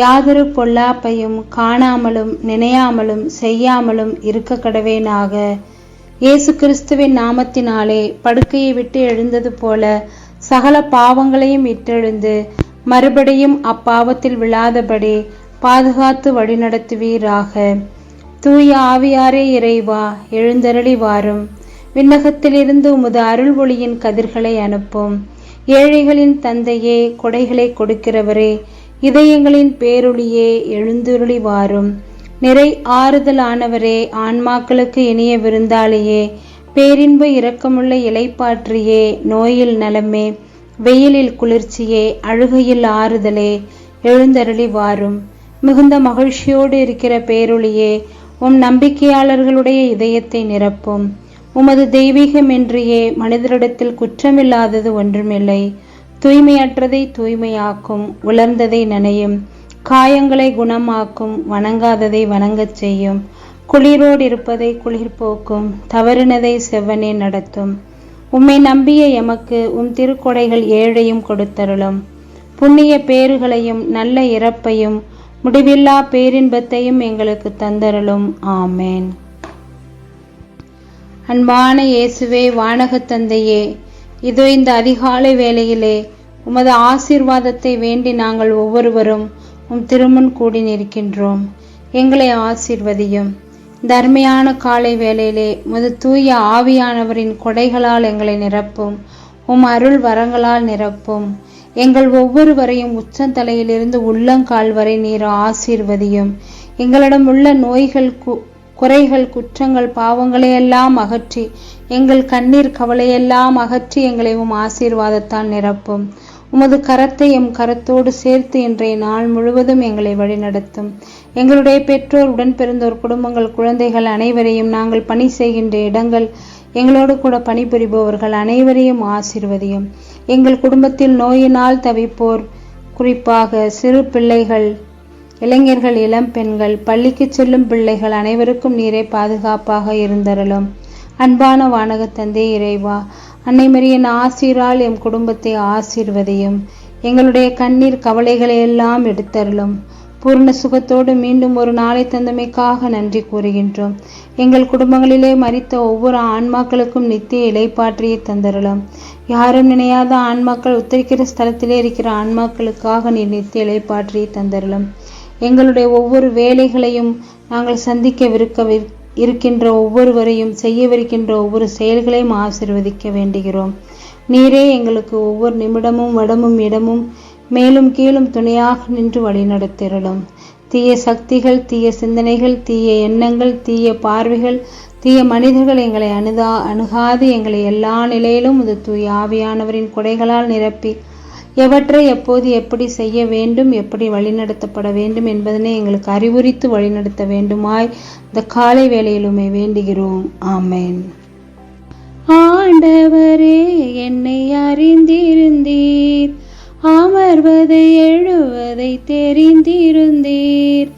யாதொரு பொல்லாப்பையும் காணாமலும் நினையாமலும் செய்யாமலும் இருக்க கடவேனாக. இயேசு கிறிஸ்துவின் நாமத்தினாலே படுக்கையை விட்டு எழுந்தது போல சகல பாவங்களையும் விட்டெழுந்து மறுபடியும் அப்பாவத்தில் விழாதபடி பாதுகாத்து வழிநடத்துவீராக. தூய ஆவியாரே இறைவா எழுந்தருளி வாரும். விண்ணகத்திலிருந்து உமது அருள் ஒளியின் கதிர்களை அனுப்பும். ஏழைகளின் தந்தையே கொடைகளை கொடுக்கிறவரே இதயங்களின் பேரொளியே எழுந்துருளி வாரும் நிறை ஆறுதலானவரே ஆன்மாக்களுக்கு இனிய விருந்தாளியே பேரின்ப இரக்கமுள்ள இலைப்பாற்றியே நோயில் நலமே வெயிலில் குளிர்ச்சியே அழுகையில் ஆறுதலே எழுந்தருளி வாரும் மிகுந்த மகிழ்ச்சியோடு இருக்கிற பேரொளியே உம் நம்பிக்கையாளர்களுடைய இதயத்தை நிரப்பும். உமது தெய்வீகமின்றியே மனிதரிடத்தில் குற்றமில்லாதது ஒன்றுமில்லை. தூய்மையற்றதை தூய்மையாக்கும் உலர்ந்ததை நனையும் காயங்களை குணமாக்கும் வணங்காததை வணங்கச் செய்யும் குளிரோடு இருப்பதை குளிர் போக்கும் தவறினதை செவ்வனே நடத்தும். உம்மை நம்பிய எமக்கு உம் திருக்கொடைகள் ஏழையும் கொடுத்தருளும். புண்ணிய பேறுகளையும் நல்ல இறப்பையும் முடிவில்லா பேரின்பத்தையும் எங்களுக்கு தந்தருளும். ஆமேன். அன்பான இயேசுவே வானகத் தந்தையே இதோ இந்த அதிகாலை வேளையிலே உமது ஆசீர்வாதத்தை வேண்டி நாங்கள் ஒவ்வொருவரும் உம் திருமுன் கூடி நிற்கின்றோம் எங்களை ஆசீர்வதியும். இந்த அருமையான காலை வேளையிலே உமது தூய ஆவியானவரின் கொடைகளால் எங்களை நிரப்பும். உம் அருள் வரங்களால் நிரப்பும். எங்கள் ஒவ்வொருவரையும் உச்சந்தலையிலிருந்து உள்ளங்கால் வரை நீர் ஆசீர்வதியும். எங்களிடம் உள்ள நோய்கள் குறைகள் குற்றங்கள் பாவங்களை எல்லாம் அகற்றி எங்கள் கண்ணீர் கவலையெல்லாம் அகற்றி எங்களை உம் ஆசீர்வாதத்தால் நிரப்பும். உமது கரத்தை எம் கரத்தோடு சேர்த்து இன்றைய நாள் முழுவதும் எங்களை வழிநடத்தும். எங்களுடைய பெற்றோர் உடன் பிறந்தோர் குடும்பங்கள் குழந்தைகள் அனைவரையும் நாங்கள் பணி செய்கின்ற இடங்கள் எங்களோடு கூட பணிபுரிபவர்கள் அனைவரையும் ஆசிர்வதியும். எங்கள் குடும்பத்தில் நோயினால் தவிப்போர் குறிப்பாக சிறு பிள்ளைகள் இளைஞர்கள் இளம் பெண்கள் பள்ளிக்கு செல்லும் பிள்ளைகள் அனைவருக்கும் நீரே பாதுகாப்பாக இருந்தருளும். அன்பான வானக தந்தை இறைவா அன்னை மரியன் ஆசீரால் எம் குடும்பத்தை ஆசீர்வதையும். எங்களுடைய கண்ணீர் கவலைகளை எல்லாம் எடுத்தருளும். பூர்ண சுகத்தோடு மீண்டும் ஒரு நாளை தந்தமைக்காக நன்றி கூறுகின்றோம். எங்கள் குடும்பங்களிலே மறித்த ஒவ்வொரு ஆன்மாக்களுக்கும் நித்திய இலைப்பாற்றியை தந்தருளும். யாரும் நினையாத ஆன்மாக்கள் உத்தரிக்கிற ஸ்தலத்திலே இருக்கிற ஆன்மாக்களுக்காக நீர் நித்திய இலைப்பாற்றியை தந்தருளும். எங்களுடைய ஒவ்வொரு வேலைகளையும் நாங்கள் சந்திக்கவிருக்க இருக்கின்ற ஒவ்வொருவரையும் செய்யவிருக்கின்ற ஒவ்வொரு செயல்களையும் ஆசீர்வதிக்க வேண்டுகிறோம். நீரே எங்களுக்கு ஒவ்வொரு நிமிடமும் வடமும் இடமும் மேலும் கீழும் துணையாக நின்று வழிநடத்திரலும் தீய சக்திகள் தீய சிந்தனைகள் தீய எண்ணங்கள் தீய பார்வைகள் தீய மனிதர்கள் எங்களை அணுதா அணுகாது எங்களை எல்லா நிலையிலும் இது தூய் ஆவியானவரின் கொடைகளால் நிரப்பி எவற்றை எப்போது எப்படி செய்ய வேண்டும் எப்படி வழிநடத்தப்பட வேண்டும் என்பதனை எங்களுக்கு அறிவுரித்து வழிநடத்த வேண்டுமாய் இந்த காலை வேளையிலுமே வேண்டுகிறோம். ஆமேன். ஆண்டவரே என்னை அறிந்திருந்தீர். அமர்வதை எழுவதை தெரிந்திருந்தீர்.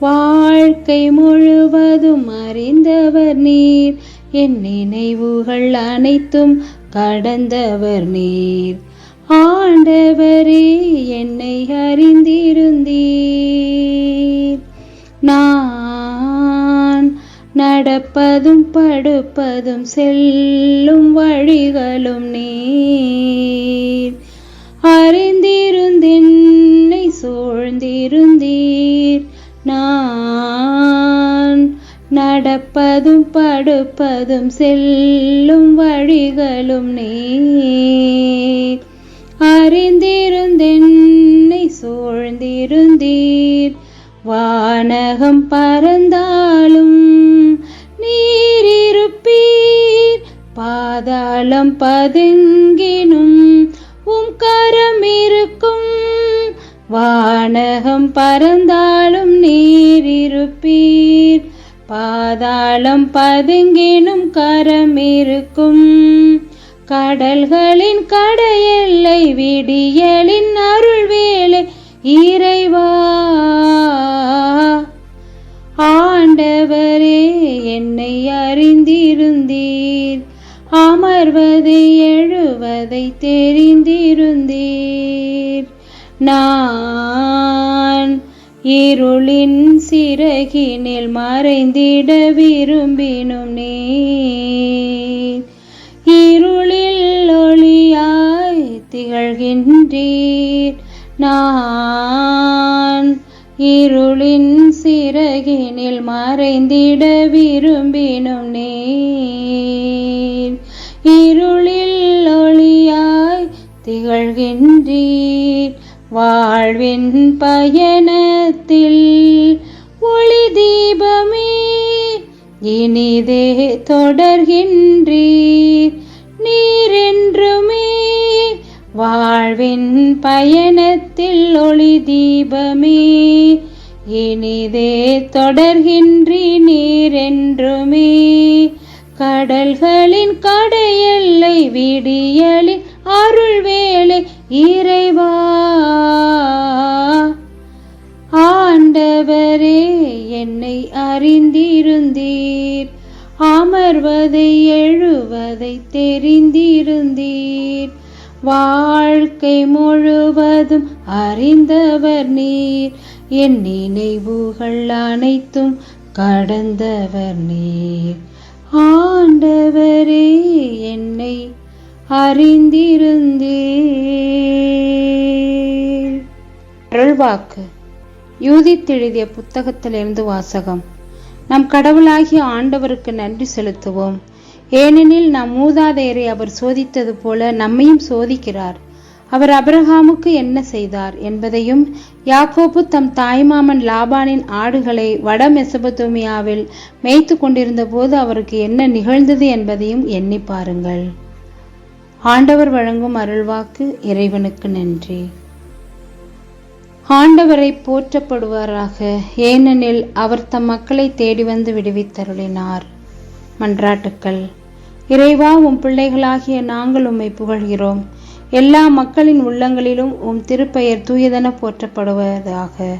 வாழ்க்கை முழுவதும் அறிந்தவர் நீர். என் நினைவுகள் அனைத்தும் கடந்தவர் நீர். ஆண்டவரே என்னை அறிந்திருந்தீர். நான் நடப்பதும் படுப்பதும் செல்லும் வழிகளும் நீர். அறிந்திருந்தென்னை சூழ்ந்திருந்தீர். நான் நடப்பதும் படுப்பதும் செல்லும் வழிகளும் நீர். அறிந்திருந்தென்னை சூழ்ந்திருந்தீர். வானகம் பறந்தாலும் நீரிருப்பீர். பாதாளம் பதுங்கினும் உம் கரம் இருக்கும். வானகம் பறந்தாலும் நீரிருப்பீர். பாதாளம் பதுங்கினும் கரம் இருக்கும். கடல்களின் கடையெல்லை விடியலின் அருள்வேலை இறைவா. ஆண்டவரே என்னை அறிந்திருந்தீர். அமர்வதை எழுவதை தெரிந்திருந்தீர். நான் இருளின் சிறகினில் மறைந்திட விரும்பினும் நீ இருளில் ஒளியாய் திகழ்கின்றீர். நான் இருளின் சிறகினில் மறைந்திட விரும்பினும் நீர். இருளில் ஒளியாய் திகழ்கின்றீர். வாழ்வின் பயணத்தில் ஒளி தீபமே இனிதே தொடர்கின்றீர். நீரென்றுமே வாழ்வின் பயணத்தில் ஒளி தீபமே. இனிதே தொடர்கின்றி நீரென்றுமே. கடல்களின் கடையெல்லை விடியலின் அருள்வேலை இறைவா. முன்னரே என்னை அறிந்திருந்தீர். அமர்வதை எழுவதை தெரிந்திருந்தீர். வாழ்க்கை முழுவதும் அறிந்தவர் நீர். என் நினைவுகள் அனைத்தும் கடந்தவர் நீர். ஆண்டவரே என்னை அறிந்திருந்தீர். அருள்வாக்கு. யூதித் எழுதிய புத்தகத்திலிருந்து வாசகம். நம் கடவுளாகிய ஆண்டவருக்கு நன்றி செலுத்துவோம். ஏனெனில் நம் மூதாதையரை அவர் சோதித்தது போல நம்மையும் சோதிக்கிறார். அவர் அபிரஹாமுக்கு என்ன செய்தார் என்பதையும் யாக்கோபு தம் தாய்மாமன் லாபானின் ஆடுகளை வட மெசபதோமியாவில் மேய்த்து கொண்டிருந்த போது அவருக்கு என்ன நிகழ்ந்தது என்பதையும் எண்ணி பாருங்கள். ஆண்டவர் வழங்கும் அருள்வாக்கு இறைவனுக்கு நன்றி. ஆண்டவரை போற்றப்படுவாராக. ஏனெனில் அவர் தம் மக்களை தேடி வந்து விடுவித்தருளினார். மன்றாட்டுக்கள். இறைவா உம் பிள்ளைகளாகிய நாங்கள் உம்மை புகழ்கிறோம். எல்லா மக்களின் உள்ளங்களிலும் உம் திருப்பெயர் தூயதென போற்றப்படுவதாக.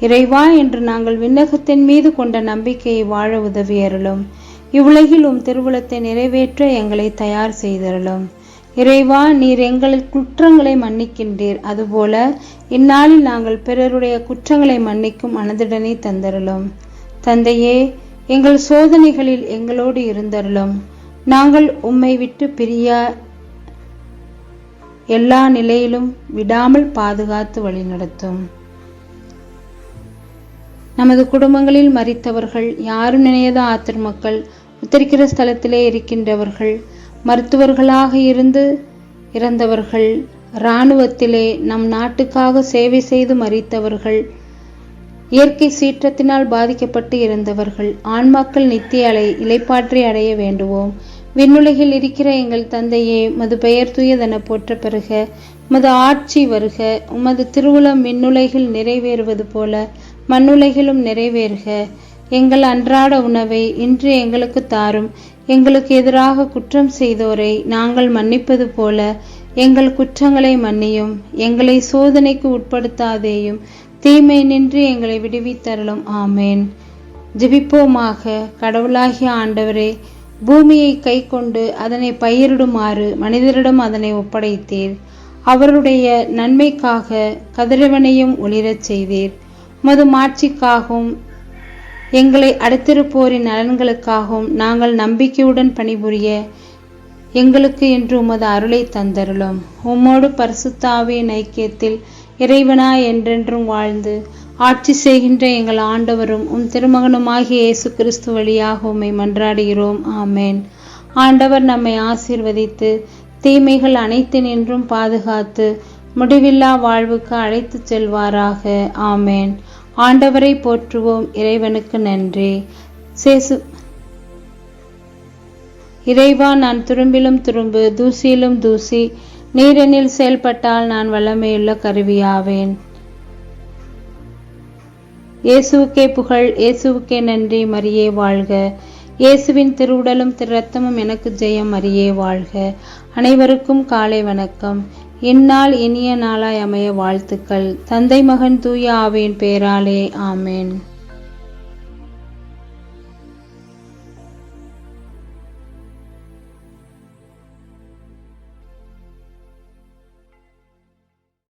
இறைவா என்று நாங்கள் விண்ணகத்தின் மீது கொண்ட நம்பிக்கையை வாழ உதவியருளும். இவ்வுலகில் உம் திருவுளத்தை நிறைவேற்ற எங்களை தயார் செய்தருளும். இறைவா நீர் எங்கள் குற்றங்களை மன்னிக்கின்றீர். அதுபோல இந்நாளில் நாங்கள் பிறருடைய குற்றங்களை மன்னிக்கும் மனதுடனே தந்தருளும். தந்தையே எங்கள் சோதனைகளில் எங்களோடு இருந்தருளும். நாங்கள் உம்மை விட்டு பிரியா எல்லா நிலையிலும் விடாமல் பாதுகாத்து வழிநடத்தும். நமது குடும்பங்களில் மறித்தவர்கள் யாரும் நினையாத ஆத்திரமக்கள் உத்தரிக்கிற ஸ்தலத்திலே இருக்கின்றவர்கள் மருத்துவர்களாக இருந்து இறந்தவர்கள் இராணுவத்திலே நம் நாட்டுக்காக சேவை செய்து மறித்தவர்கள் இயற்கை சீற்றத்தினால் பாதிக்கப்பட்டு இருந்தவர்கள் ஆன்மாக்கள் நித்திய அலை இலைப்பாற்றி அடைய வேண்டுவோம். விண்ணுலகில் இருக்கிற எங்கள் தந்தையே மது பெயர் தூயதென போற்ற பெறுக உமது ஆட்சி வருக உமது திருவுளம் விண்ணுலகில் நிறைவேறுவது போல மண்ணுலகிலும் நிறைவேறுக. எங்கள் அன்றாட உணவை இன்று எங்களுக்கு தாரும். எங்களுக்கு எதிராக குற்றம் செய்தோரை நாங்கள் மன்னிப்பது போல எங்கள் குற்றங்களை மன்னியும் எங்களை சோதனைக்கு உட்படுத்தாதேயும் தீமை நின்று எங்களை விடுவித்தருளும். ஆமேன். ஜெபிப்போமாக. கடவுளாகிய ஆண்டவரே பூமியை கை கொண்டு அதனை பயிரிடுமாறு மனிதரிடம் அதனை ஒப்படைத்தீர். அவருடைய நன்மைக்காக கதிரவனையும் ஒளிரச் செய்தீர். மது மாட்சிக்காகவும் எங்களை அடுத்திருப்போரின் நலன்களுக்காகவும் நாங்கள் நம்பிக்கையுடன் பணிபுரிய எங்களுக்கு என்று உமது அருளை தந்தருளும். உம்மோடு பரிசுத்தாவியின் ஐக்கியத்தில் இறைவனா என்றென்றும் வாழ்ந்து ஆட்சி செய்கின்ற எங்கள் ஆண்டவரும் உம் திருமகனுமாகிய இயேசு கிறிஸ்து வழியாக உம்மை மன்றாடுகிறோம். ஆமேன். ஆண்டவர் நம்மை ஆசீர்வதித்து தீமைகள் அனைத்து நின்றும் பாதுகாத்து முடிவில்லா வாழ்வுக்கு அழைத்துச் செல்வாராக. ஆமேன். ஆண்டவரை போற்றுவோம். இறைவனுக்கு நன்றி. சேசு. இறைவா நான் துரும்பிலும் துரும்பு தூசியிலும் தூசி நீரெனில் செயல்பட்டால் நான் வல்லமையுள்ள கருவியாவேன். இயேசுவுக்கே புகழ் இயேசுவுக்கே நன்றி மரியே வாழ்க. இயேசுவின் திருவுடலும் திரு ரத்தமும் எனக்கு ஜெயம் மரியே வாழ்க. அனைவருக்கும் காலை வணக்கம். இந்நாள் இனிய நாளாய் அமைய வாழ்த்துக்கள். தந்தை மகன் தூய ஆவியின் பேராலே ஆமேன்.